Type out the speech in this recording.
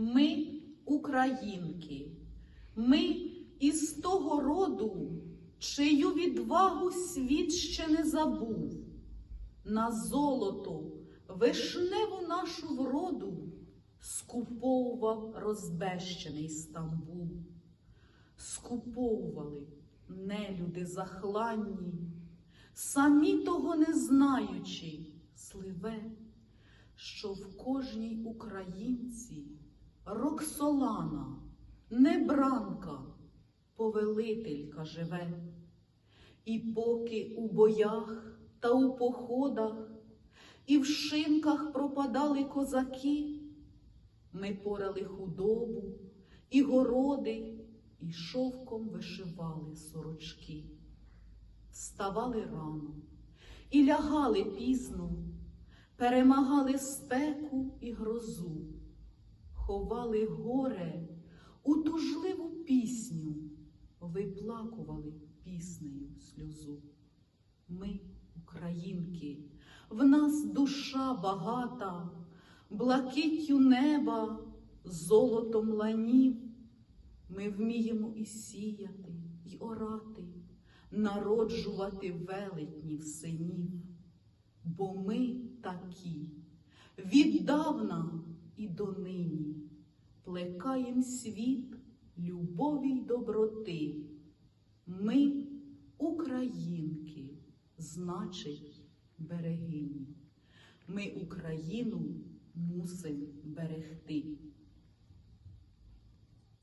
Ми українки, ми із того роду, чию відвагу світ ще не забув. На золото вишневу нашу вроду скуповував розбещений Стамбул. Скуповували нелюди захланні, самі того не знаючи, сливе, що в кожній українці Роксолана, не бранка, повелителька живе. І поки у боях та у походах і в шинках пропадали козаки, ми порали худобу і городи, і шовком вишивали сорочки. Вставали рано і лягали пізно, перемагали спеку і грозу, ховали горе у тужливу пісню, виплакували піснею сльозу. Ми, українки, в нас душа багата, блакиттю неба, золотом ланів. Ми вміємо і сіяти, й орати, народжувати велетнів синів. Бо ми такі, віддавна і донині плекаєм світ любові й доброти. Ми українки, значить, берегині. Ми Україну мусимо берегти.